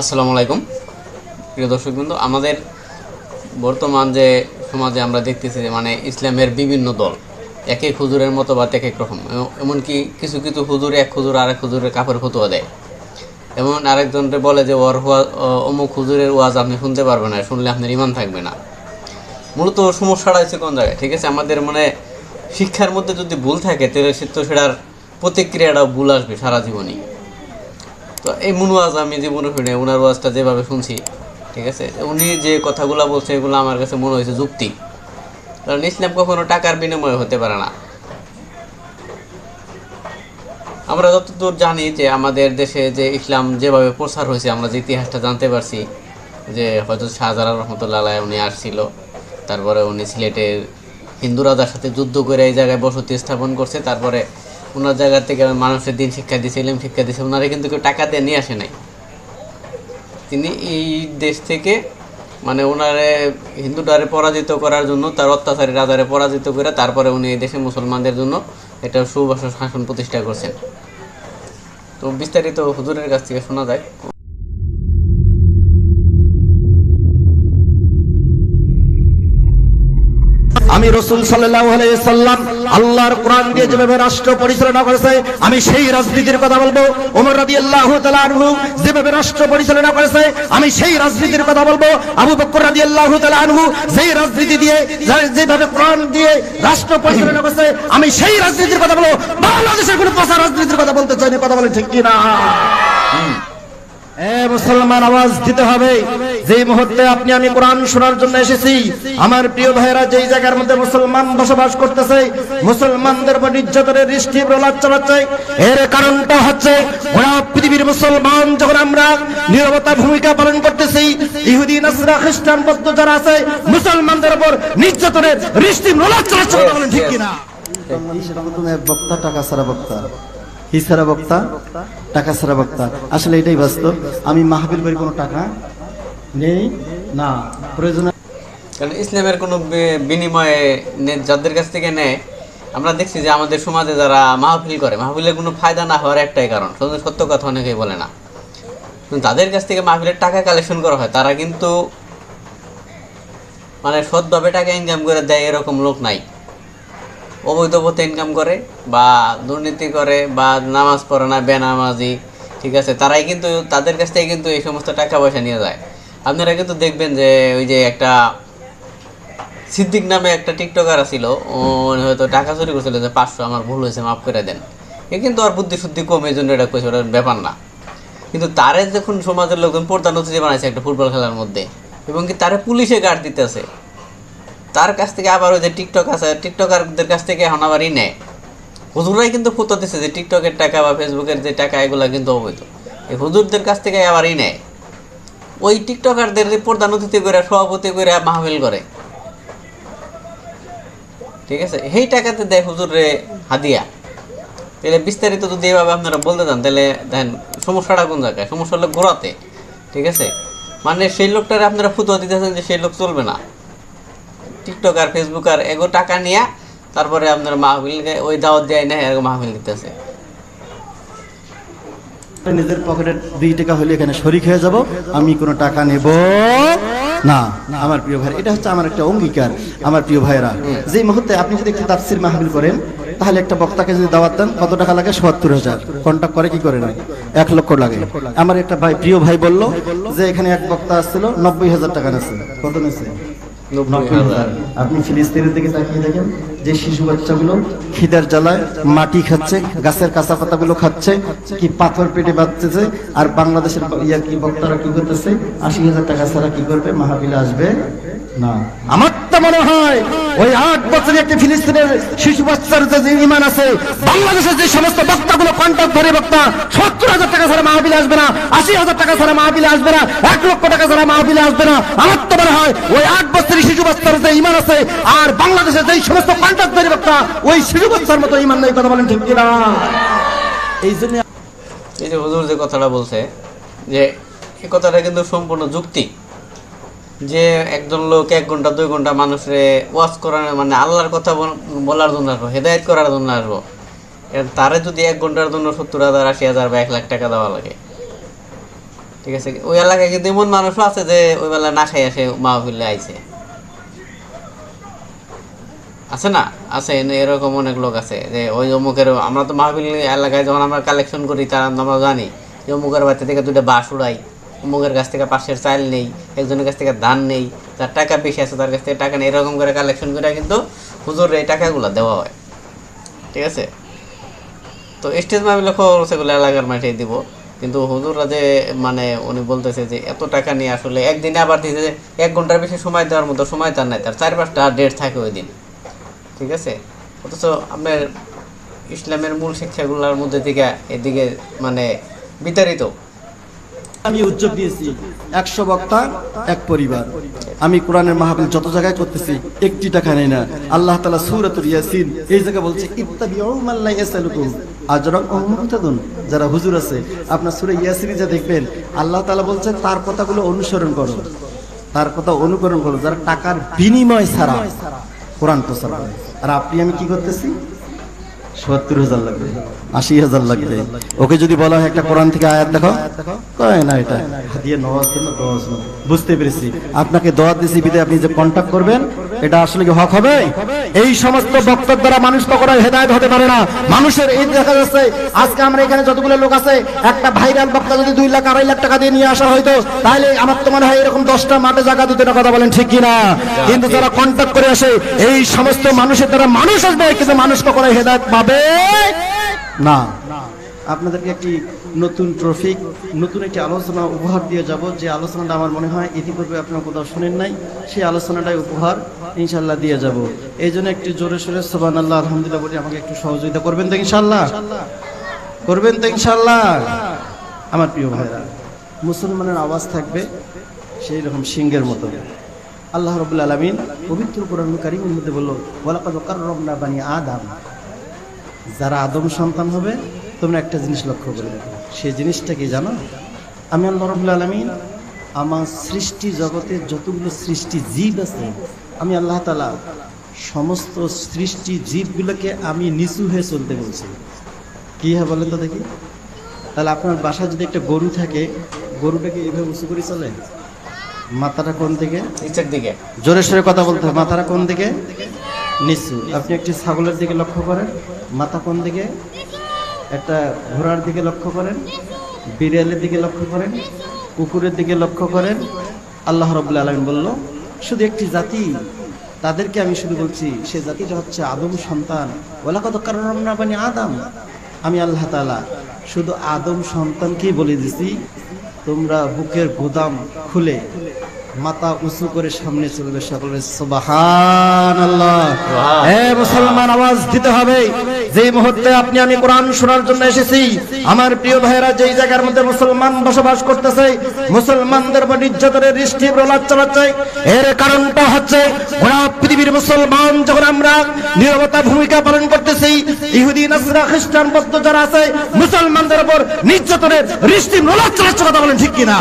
আসসালামু আলাইকুম। প্রিয় দর্শক বন্ধু আমাদের বর্তমান যে সমাজে আমরা দেখতেছি যে মানে ইসলামের বিভিন্ন দল এক এক হুজুরের মতবাদ এক এক রকম এমনকি কিছু কিছু হুজুর এক হুজুর আরেক হুজুরের কাপড় ফতুয়া দেয়। এমন আরেকজনকে বলে যে, ওর অমুক হুজুরের ওয়াজ আপনি শুনতে পারবেন না, শুনলে আপনার ইমান থাকবে না। মূলত সমস্যাটা হচ্ছে কোন জায়গায়? ঠিক আছে, আমাদের মানে শিক্ষার মধ্যে যদি ভুল থাকে, তাহলে সে, তো সেটার প্রতিক্রিয়াটাও ভুল আসবে সারা জীবনই। তো এই মুনওয়াজ আমি জীবনে শুনে ওনার ওয়াজটা যেভাবে শুনছি, ঠিক আছে? উনি যে কথাগুলো বলছে, এগুলো আমার কাছে মনে হয়েছে যুক্তি। কারণ ইসলাম কখনো টাকার বিনিময়ে হতে পারে না। আমরা যতদূর জানি যে আমাদের দেশে যে ইসলাম যেভাবে প্রচার হয়েছে, আমরা যে ইতিহাসটা জানতে পারছি, যে হয়তো শাহজালাল রহমতুল্লাহ উনি আসছিল, তারপরে উনি সিলেটের হিন্দু রাজার সাথে যুদ্ধ করে এই জায়গায় বসতি স্থাপন করছে, তারপরে ওনার জায়গা থেকে আমি মানুষের দিন শিক্ষা দিয়েছে ইলেম শিক্ষা দিয়েছি ওনারা কিন্তু কেউ টাকা দিয়ে নিয়ে আসে নাই। তিনি এই দেশ থেকে মানে ওনারে হিন্দুটারে পরাজিত করার জন্য, তার অত্যাচারী রাজারে পরাজিত করে তারপরে উনি এই দেশে মুসলমানদের জন্য একটা সুবাস শাসন প্রতিষ্ঠা করছেন। তো বিস্তারিত হুজুরের কাছ থেকে শোনা যায়। আমি রসুল সাল্লাম আল্লাহর কোরআন দিয়ে যেভাবে রাষ্ট্র পরিচালনা করেছে, আমি সেই রাজনীতির কথা বলব। ওমর রাদি আল্লাহ যেভাবে রাষ্ট্র পরিচালনা করেছে, আমি সেই রাজনীতির কথা বলব। আবু বকর রাদি আল্লাহ আনহু সেই রাজনীতি দিয়ে যেভাবে কোরআন দিয়ে রাষ্ট্র পরিচালনা করেছে, আমি সেই রাজনীতির কথা বলব। বাংলাদেশের কোনো পচা রাজনীতির কথা বলতে চাই কথা বলে ঠিক কিনা? মুসলমান, আওয়াজ দিতে হবে। যে মুহূর্তে আপনি, আমি কোরআন শোনার জন্য এসেছি, আমার প্রিয় ভাইয়েরা যেই জায়গার মধ্যে মুসলমান বসবাস করতেছে, মুসলমানদের উপর নির্যাতনের দৃষ্টি প্রলাপ চালাচ্ছে, এর কারণটা হচ্ছে ওরা পৃথিবীর মুসলমান যখন আমরা নিরবতা ভূমিকা পালন করতেছি, ইহুদি, নাসরা, খ্রিস্টান যারা আছে, মুসলমানদের উপর নির্যাতনের দৃষ্টি প্রলাপ চালাচ্ছে ঠিক কিনা? বক্তা, টাকা ছাড়া বক্তা। হি ছাড়া বক্তা, টাকা ছাড়া বক্তা। আসলে এটাই বাস্তব। আমি মাহবিল করি কোনো টাকা নেই, না, প্রয়োজন কারণ ইসলামের কোনো বিনিময়ে যাদের কাছ থেকে নেয়, আমরা দেখছি যে আমাদের সমাজে যারা মাহফিল করে, মাহফিলের কোনো ফায়দা না হওয়ার একটাই কারণ। সত্য কথা অনেকেই বলে না। তাদের কাছ থেকে মাহফিলের টাকা কালেকশন করা হয়, তারা কিন্তু মানে সৎভাবে টাকা ইনকাম করে দেয় এরকম লোক নাই। অবৈধ পথে ইনকাম করে বা দুর্নীতি করে বা নামাজ পড়ে না, বেনামাজি, ঠিক আছে? তারাই কিন্তু, তাদের কাছ থেকে কিন্তু এই সমস্ত টাকা পয়সা নিয়ে যায়। আপনারা কিন্তু দেখবেন যে, ওই যে একটা সিদ্দিক নামে একটা টিকটকার ছিল ও হয়তো টাকা চুরি করছিল যে, পাঁচশো, আমার ভুল হয়েছে, মাফ করে দেন। এ কিন্তু আর বুদ্ধি শুদ্ধি কম জন্য এটা কইছে, ওটার ব্যাপার না। কিন্তু তারে যখন সমাজের লোকজন পর্দা নথি বানাইছে একটা ফুটবল খেলার মধ্যে, এবং কি তারে পুলিশে গার্ড দিতেছে তার কাছ থেকে আবার ওই যে টিকটক আছে, টিকটকারদের কাছ থেকে এখন আবার ই নেয়। হুজুরাই কিন্তু ফুটো দিচ্ছে যে টিকটকের টাকা বা ফেসবুকের যে টাকা, এগুলো কিন্তু অবৈধ। এই হুজুরদের কাছ থেকে আবার ই নেয়। ওই টিকটকারদের প্রধান অতিথি করে সভাপতি করে মাহফিল করে। ঠিক আছে? সেই টাকাতে দেয় হুজুরে হাদিয়া। তাহলে বিস্তারিত যদি এভাবে আপনারা বলতে চান, তাহলে দেখেন সমস্যাটা কোন জায়গায়? সমস্যা হলো ঘোরাতে। ঠিক আছে? মানে সেই লোকটারে আপনারা ফুতুয়া দিতেছেন যে সেই লোক চলবে না। টিকটক আর ফেসবুক আর এগো টাকা নিয়ে তারপরে আপনার মাহফিল ওই দাওয়াত দেয় না, এরকম মাহফিল দিতেছে নিজের পকেটে দুই টাকা হলে এখানে শরিক হয়ে যাব, আমি কোনো টাকা নেব না। আমার প্রিয় ভাই, এটা হচ্ছে আমার একটা অঙ্গীকার, আমার প্রিয় ভাইরা যে মুহূর্তে আপনি যদি একটু তাফসির মাহবিল করেন, তাহলে একটা বক্তাকে যদি দাওয়াত দেন, কত টাকা লাগে? সত্তর হাজার। কন্ট্যাক্ট করে কি করে না? এক লক্ষ লাগে। আমার একটা ভাই, প্রিয় ভাই বলল যে, এখানে এক বক্তা আসছিল, নব্বই হাজার টাকা নেছে। কত হাজার। আপনি ফিলিস্তিনের দিকে তাকিয়ে দেখেন যে শিশু বাচ্চাগুলো খিদার জ্বালায় মাটি খাচ্ছে গাছের কাঁচা পাতাগুলো খাচ্ছে কি পাথর পেটে বাঁচতেছে আর বাংলাদেশের ইয়া কি বক্তারা কি করতেছে? আশি হাজার টাকা ছাড়া কি করবে? মাহাবিলা আসবে। আমার তো মনে হয় ওই আট বছরের একটি ফিলিস্তিনের শিশু বাচ্চার যে ইমান আছে বাংলাদেশের যে সমস্ত বক্তাগুলো কন্ট্যাক্ট ধরে বক্তা সত্তর হাজার টাকা ছাড়া মাহবিলে আসবে না আশি হাজার টাকা ছাড়া মাহবিলে আসবে না এক লক্ষ টাকা ছাড়া মাহবিলে আসবে না। আমার তো মনে হয় ওই আট বছরের শিশু বাচ্চার যে ইমান আছে আর বাংলাদেশের যে সমস্ত কন্ট্যাক্ট ধরে বক্তা ওই শিশু বাচ্চার মতো ইমান নেই কথা বলেন ঠিক কিনা? এই জন্য এই যে হুজুর যে কথাটা বলছে যে এই কথাটা কিন্তু সম্পূর্ণ যুক্তি। যে একজন লোক এক ঘণ্টা, দুই ঘণ্টা মানুষরে ওয়াজ করার মানে আল্লাহর কথা বল- বলার জন্য আসব, হেদায়ত করার জন্য আসব। তারে যদি এক ঘণ্টার জন্য সত্তর হাজার, আশি হাজার বা এক লাখ টাকা দেওয়া লাগে। ঠিক আছে? ওই এলাকায় কিন্তু এমন মানুষও আছে যে ওই বেলা না খাই আসে মাহফিলে আইছে। আছে না? আছে এরকম অনেক লোক আছে যে ওই অমুকের, আমরা তো মাহফিল এলাকায় যখন আমরা কালেকশন করি, তারা আমরা জানি যে অমুকের বাচ্চা থেকে দুটো বাস উড়াই। অমুকের কাছ থেকে পাশের চাল নেই, একজনের কাছ থেকে ধান নেই তার টাকা বেশি আছে তার কাছ থেকে টাকা নেই, এরকম করে কালেকশন করে কিন্তু হুজুর এই টাকাগুলো দেওয়া হয়। ঠিক আছে? তো স্টেজ মাহফিলে খবর সেগুলো এলাকার মাঠে দিব। কিন্তু হুজুররা যে মানে উনি বলতেছে যে, এত টাকা নিয়ে আসলে একদিনে আবার দিতে এক ঘণ্টার বেশি সময় দেওয়ার মতো সময় তার নাই, তার চার পাঁচটা ডেট থাকে ওই দিন। ঠিক আছে? অথচ আপনার ইসলামের মূল শিক্ষাগুলোর মধ্যে থেকে এদিকে মানে বিতাড়িত। আমি উদ্যোগ দিয়েছি একশো বক্তা, এক পরিবার। আমি কোরআনের মাহফিল যত জায়গায় করতেছি, একটি টাকা নেই না। আল্লাহ তালা সুরাতুল ইয়াসিন এই জায়গায় বলছে ইত্তাবিউ মাল্লা ইয়াসালুকুম। আজরাম ওয়া যারা হুজুর আছে, আপনার সূরা ইয়াসিনে যা দেখবেন, আল্লাহ তাআলা বলছে, তার কথাগুলো অনুসরণ করো। তার কথা অনুকরণ করো, যারা টাকার বিনিময় ছাড়া কোরআন প্রচার করে। আর আপনি, আমি কি করতেছি? সত্তর হাজার লাগবে। আশি হাজার লাগবে। ওকে যদি বলা হয় একটা কোরআন থেকে আয়াত দেখো। কয় না এটা। বুঝতে পেরেছি। আপনাকে দোয়া দিছি বিদে আপনি যে কন্ট্যাক্ট করবেন এটা আসলে কি হক হবে? এই সমস্ত বক্তব্য দ্বারা মানুষ তো কখনো হেদায়ত হতে পারে না। মানুষের এই দেখা যাচ্ছে। আজকে আমরা এখানে যতগুলো লোক আছে, একটা ভাইরাল বক্তা যদি দুই লাখ, আড়াই লাখ টাকা দিয়ে নিয়ে আসা হয়তো তাহলে আমার তো মনে হয় এরকম দশটা মাঠে জায়গা দিতে কথা বলেন ঠিক কিনা? কিন্তু যারা কন্ট্যাক্ট করে আসে, এই সমস্ত মানুষের দ্বারা মানুষ আসবে, কিন্তু মানুষ কখনো হেদায়ত পাবে না। আপনাদেরকে একটি নতুন ট্রফিক, নতুন একটি আলোচনা উপহার দিয়ে যাব। যে আলোচনাটা আমার মনে হয় ইতিপূর্বে আপনারা কোথাও শুনেন নাই, সেই আলোচনাটাই উপহার ইনশাল্লাহ দিয়ে যাব। এই জন্য একটি জোরে সোরে সোবান আল্লাহ আলহামদুলিল্লাহ বলে আমাকে একটু সহযোগিতা করবেন তো ইনশাল্লাহ করবেন তো ইনশাল্লাহ আমার প্রিয় ভাইরা মুসলমানের আওয়াজ থাকবে সেই রকম সিংহের মতো। আল্লাহ রবুল আলমিন পবিত্র কোরআন কারিমের মধ্যে বলল, ওয়ালাকাদ কাররামনা বানি আদম। যারা আদম সন্তান হবে তোমরা একটা জিনিস লক্ষ্য করে দেখো। সেই জিনিসটা কি জানো? আমি আল্লাহ রবুল আলমিন আমার সৃষ্টি জগতের যতগুলো সৃষ্টি জীব আছে আমি আল্লাহ তালা সমস্ত সৃষ্টি জীবগুলোকে আমি নিচু হয়ে চলতে বলছি। কি হ্যাঁ বলেন তো দেখি? তাহলে আপনার বাসায় যদি একটা গরু থাকে গরুটাকে এইভাবে উঁচু করে চলে? মাথাটা কোন দিকে? নিচের দিকে। জোরে সোরে কথা বলতে হবে। মাথাটা কোন দিকে? নিচু। আপনি একটি ছাগলের দিকে লক্ষ্য করেন। মাথা কোন দিকে? একটা ঘোড়ার দিকে লক্ষ্য করেন, বিড়ালের দিকে লক্ষ্য করেন, কুকুরের দিকে লক্ষ্য করেন। আল্লাহ রবুল্লা আলমিন বলল, শুধু একটি জাতি তাদেরকে আমি শুধু বলছি, সে জাতিটা হচ্ছে আদম সন্তান। ওলা কত কারণ বানি আদম। আমি আল্লাহ তালা শুধু আদম সন্তানকেই বলে দিছি, তোমরা বুকের গোদাম খুলে মাথা উঁচু করে সামনে চলবে সকলের সুবাহান। আল্লাহ হে মুসলমান আওয়াজ দিতে হবে। যে মুহূর্তে আপনি আমি কোরআন শোনার জন্য এসেছি আমার প্রিয় ভাইয়েরা যেই জায়গার মধ্যে মুসলমান বসবাস করতেছে মুসলমানদের উপর নির্যাতনের দৃষ্টি প্রলাপ চালাচ্ছে এর কারণটা হচ্ছে গোটা পৃথিবীর মুসলমান যখন আমরা নিরবতা ভূমিকা পালন করতেছি ইহুদি নাসরা খ্রিস্টান বৌদ্ধ যারা আছে মুসলমানদের উপর নির্যাতনের দৃষ্টি প্রলাপ চালাচ্ছে কথা বলেন ঠিক কিনা?